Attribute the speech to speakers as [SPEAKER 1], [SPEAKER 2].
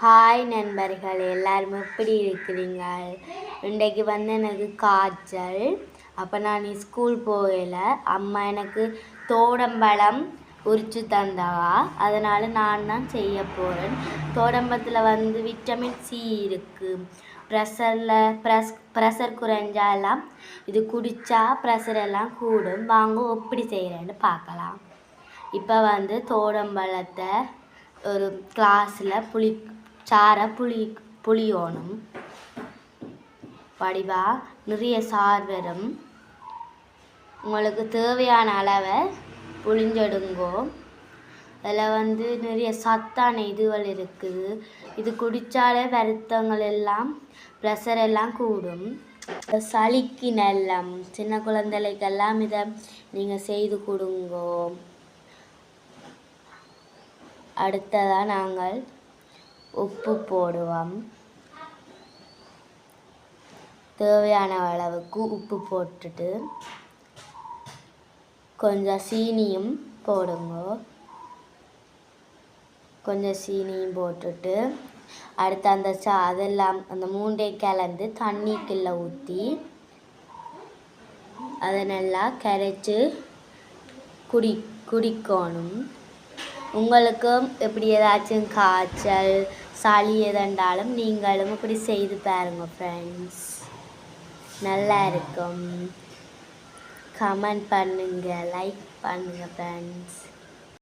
[SPEAKER 1] Hi நண்பர்கள் எல்லோரும் எப்படி இருக்கிறீங்க இன்றைக்கு வந்து எனக்கு காய்ச்சல். அப்போ நான் ஸ்கூல் போகல. அம்மா எனக்கு தோடம்பழம் உரிச்சு தந்தவா. அதனால் நான் தான் செய்ய போகிறேன் தோடம்பத்தில் வந்து விட்டமின் சி இருக்குது ப்ரெஷரில் ப்ரெஸ் ப்ரெஷர் குறைஞ்சாலாம் இது குடித்தா ப்ரெஷர் எல்லாம் கூடும். வாங்க எப்படி செய்கிறேன்னு பார்க்கலாம். இப்போ வந்து தோடம்பழத்தை ஒரு கிளாஸில் புளி சாரை புளி புளியோணும் வடிவா நிறைய சார் வரும் உங்களுக்கு தேவையான அளவை புளிஞ்செடுங்கோ அதில் வந்து நிறைய சத்தான இதுகள் இருக்குது. இது குடித்தாலே வருத்தங்கள் எல்லாம் ப்ரெஷர் எல்லாம் கூடும். சளிக்கு நல்லம் சின்ன குழந்தைகளுக்கெல்லாம் இதை நீங்கள் செய்து கொடுங்கோ. அடுத்ததாக நாங்கள் உப்பு போடுவோம். தேவையான அளவுக்கு உப்பு போட்டுட்டு கொஞ்சம் சீனியும் போடுங்க. கொஞ்சம் சீனியும் போட்டுட்டு அடுத்து அந்த சா அதெல்லாம் அந்த மூண்டை கலந்து தண்ணிக்குள்ளே ஊற்றி அதை நல்லா கரைச்சி குடி குடிக்கணும். உங்களுக்கும் எப்படி ஏதாச்சும் காய்ச்சல் சளி எதண்டாலும் நீங்களும் இப்படி செய்து பாருங்கள் ஃப்ரெண்ட்ஸ் நல்லா இருக்கும். கமெண்ட் பண்ணுங்கள் லைக் பண்ணுங்கள் ஃப்ரெண்ட்ஸ்